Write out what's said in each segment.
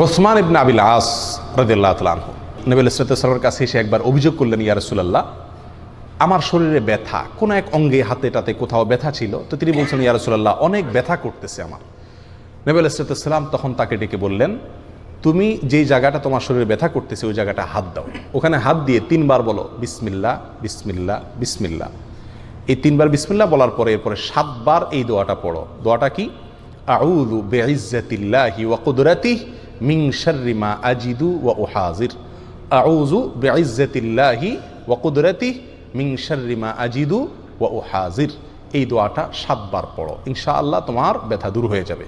ওসমান ইবনে আবিল আস রদিল্লাহ তালাহ নবীল ইসলামের কাছে এসে একবার অভিযোগ করলেন, ইয়া রসুলাল্লাহ, আমার শরীরে ব্যথা, কোনো এক অঙ্গে হাতে টাতে কোথাও ব্যথা ছিল? তো তিনি বলছেন, ইয়া রসুলাল্লাহ, অনেক ব্যথা করতেছে আমার। নবীল ইসলাম তখন তাকে ডেকে বললেন, তুমি যেই জায়গাটা তোমার শরীরে ব্যথা করতেছে, ওই জায়গাটা হাত দাও। ওখানে হাত দিয়ে তিনবার বলো বিসমিল্লা বিসমিল্লা বিসমিল্লা এই তিনবার বিসমিল্লা বলার পরে এরপরে সাতবার এই দোয়াটা পড়ো। দোয়াটা কি? আউযু বিইজ্জাতিল্লাহি ওয়া কুদরাতিহি মা আজিদু ওয়া উহাজির। আউযু বিইজ্জাতিল্লাহি ওয়া শাররি মা আজিদু ওয়া উহাজির। এই দোয়াটা সাতবার পড়ো। ইনশাআল্লাহ তোমার ব্যথা দূর হয়ে যাবে।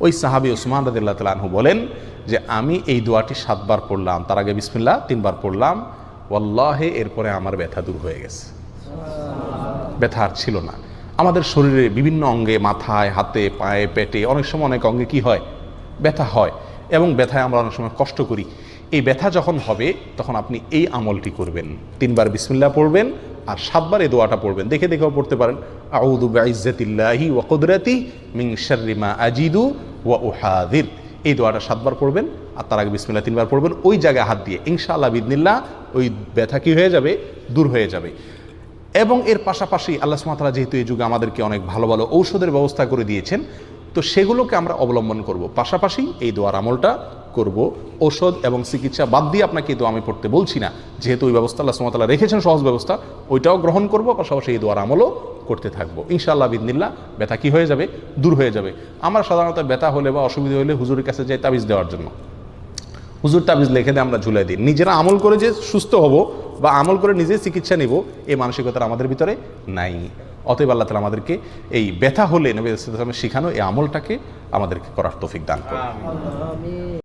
ওই সাহাবি ওসমান রাদিল্লাহ তালাহু বলেন যে, আমি এই দোয়াটি সাতবার পড়লাম। তার আগে বিসমিল্লা তিনবার পড়লাম। ওয়াল্লাহে এরপরে আমার ব্যথা দূর হয়ে গেছে। ব্যথা আর ছিল না। আমাদের শরীরে বিভিন্ন অঙ্গে মাথায়, হাতে, পায়ে, পেটে অনেক সময় অনেক অঙ্গে কি হয়? ব্যথা হয়। এবং ব্যথায় আমরা অনেক সময় কষ্ট করি। এই ব্যথা যখন হবে, তখন আপনি এই আমলটি করবেন। তিনবার বিসমিল্লা পড়বেন আর সাতবার এই দোয়াটা পড়বেন। দেখে দেখেও পড়তে পারেন। আউদু বাইজ্জাতিল্লাহি ওয়া কুদরাতি মা আজিদু ওয়া উহাদির এই দোয়াটা সাতবার পড়বেন আর তার আগে বিসমিল্লা তিনবার পড়বেন। ওই জায়গায় হাত দিয়ে ইনশাআল্লাহ বিদনিল্লাহ ওই ব্যথা কী হয়ে যাবে? দূর হয়ে যাবে। এবং এর পাশাপাশি আল্লাহ সুমাতালা যেহেতু এই যুগে আমাদেরকে অনেক ভালো ভালো ঔষধের ব্যবস্থা করে দিয়েছেন তো সেগুলোকে আমরা অবলম্বন করব। পাশাপাশি এই দোয়ার আমলটা করব। ঔষধ এবং চিকিৎসা বাদ দিয়ে আপনাকে এই দোয়া আমি পড়তে বলছি না। যেহেতু ওই ব্যবস্থা আল্লাহ সুমাতালা রেখেছেন, সহজ ব্যবস্থা, ওইটাও গ্রহণ করব, পাশাপাশি এই দোয়ার আমলও করতে থাকব। ইনশাআল্লাহ বিদিনিল্লা ব্যথা কি হয়ে যাবে? দূর হয়ে যাবে। আমরা সাধারণত ব্যথা হলে বা অসুবিধা হলে হুজুরের কাছে যাই তাবিজ দেওয়ার জন্য। হুজুর তাবিজ লিখে দিয়ে, আমরা ঝুলাই দিই। নিজেরা আমল করে যে সুস্থ হব বা আমল করে নিজে চিকিৎসা নিব এই মানসিকতা আমাদের ভিতরে নাই। অতএব আল্লাহ তালা আমাদেরকে এই ব্যথা হলে নবী ইসলামের শিখানো এই আমলটাকে আমাদেরকে করার তৌফিক দান করে